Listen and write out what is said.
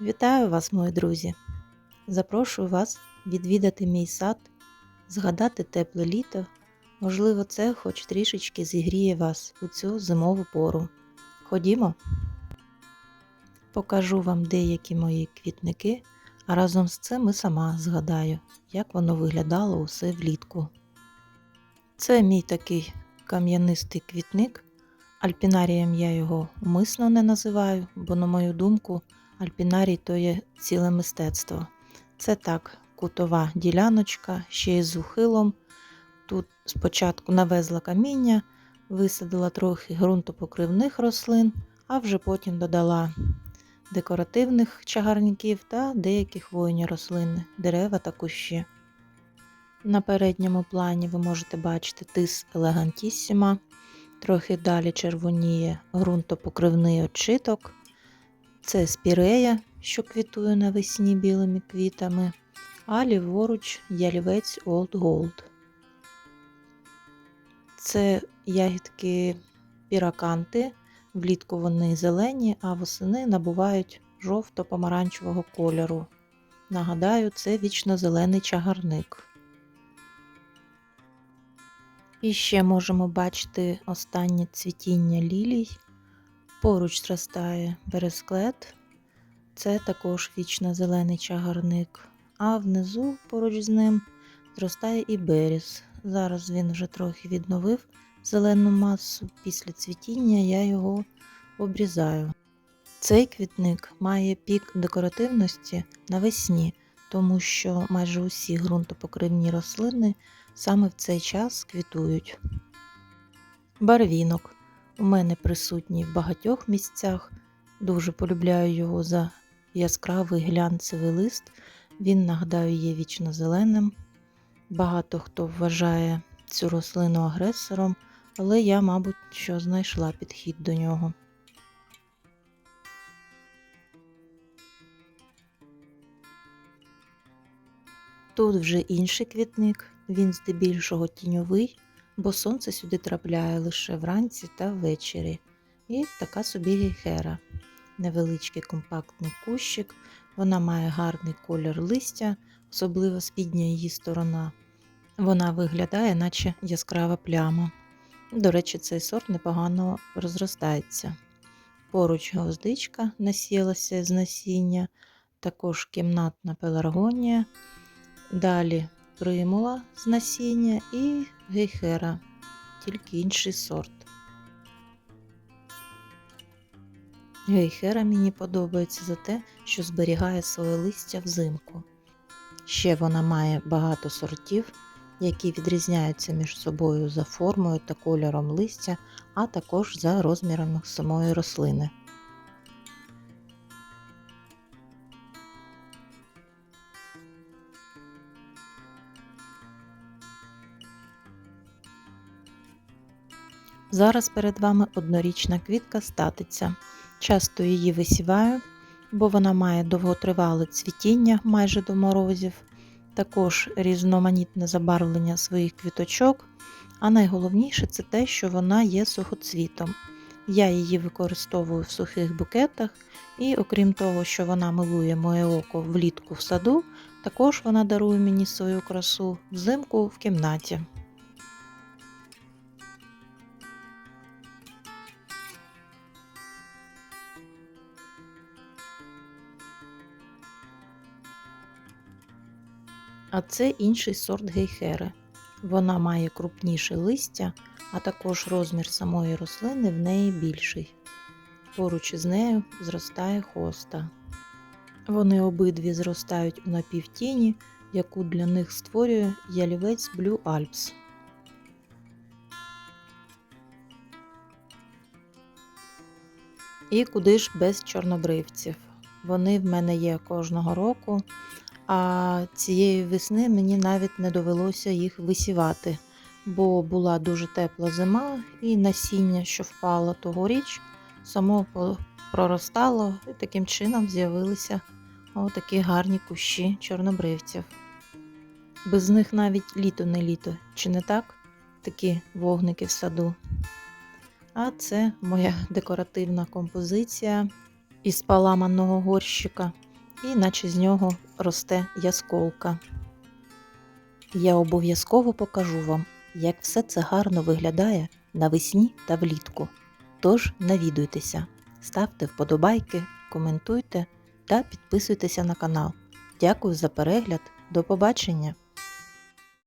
Вітаю вас, мої друзі! Запрошую вас відвідати мій сад, згадати тепле літо. Можливо, це хоч трішечки зігріє вас у цю зимову пору. Ходімо, покажу вам деякі мої квітники, а разом з цим і сама згадаю, як воно виглядало усе влітку. Це мій такий кам'янистий квітник. Альпінарієм я його умисно не називаю, бо, на мою думку, Альпінарій то є ціле мистецтво. Це так, кутова діляночка, ще й з ухилом. Тут спочатку навезла каміння, висадила трохи ґрунтопокривних рослин, а вже потім додала декоративних чагарників та деякі хвойні рослини, дерева та кущі. На передньому плані ви можете бачити тис елегантіссіма, трохи далі червоніє ґрунтопокривний очиток. Це спірея, що квітує навесні білими квітами, а ліворуч ялівець Old Gold. Це ягідки піраканти. Влітку вони зелені, а восени набувають жовто-помаранчевого кольору. Нагадаю, це вічно-зелений чагарник. І ще можемо бачити останнє цвітіння лілій. Поруч зростає бересклет, це також вічно зелений чагарник, а внизу поруч з ним зростає і беріз. Зараз він вже трохи відновив зелену масу. Після цвітіння я його обрізаю. Цей квітник має пік декоративності навесні, тому що майже усі ґрунтопокривні рослини саме в цей час квітують. Барвінок. У мене присутній в багатьох місцях. Дуже полюбляю його за яскравий глянцевий лист. Він, нагадаю, є вічно зеленим. Багато хто вважає цю рослину агресором, але я, мабуть, що знайшла підхід до нього. Тут вже інший квітник, він здебільшого тіньовий, бо сонце сюди трапляє лише вранці та ввечері. І така собі гейхера. Невеличкий компактний кущик, вона має гарний колір листя, особливо спідня її сторона. Вона виглядає, наче яскрава пляма. До речі, цей сорт непогано розростається. Поруч гвоздичка насілася з насіння, також кімнатна пеларгонія, далі примула з насіння і гейхера, тільки інший сорт. Гейхера мені подобається за те, що зберігає своє листя взимку. Ще вона має багато сортів, які відрізняються між собою за формою та кольором листя, а також за розмірами самої рослини. Зараз перед вами однорічна квітка статиця. Часто її висіваю, бо вона має довготривале цвітіння майже до морозів, також різноманітне забарвлення своїх квіточок, а найголовніше це те, що вона є сухоцвітом. Я її використовую в сухих букетах, і окрім того, що вона милує моє око влітку в саду, також вона дарує мені свою красу взимку в кімнаті. А це інший сорт гейхери. Вона має крупніше листя, а також розмір самої рослини в неї більший. Поруч із нею зростає хоста. Вони обидві зростають у напівтіні, яку для них створює ялівець Blue Alps. І куди ж без чорнобривців. Вони в мене є кожного року, а цієї весни мені навіть не довелося їх висівати, бо була дуже тепла зима, і насіння, що впало тогоріч, само проростало, і таким чином з'явилися такі гарні кущі чорнобривців. Без них навіть літо не літо, чи не так? Такі вогники в саду. А це моя декоративна композиція із паламаного горщика. і наче з нього росте ясколка. Я обов'язково покажу вам, як все це гарно виглядає навесні та влітку. Тож навідуйтеся, ставте вподобайки, коментуйте та підписуйтеся на канал. Дякую за перегляд. До побачення!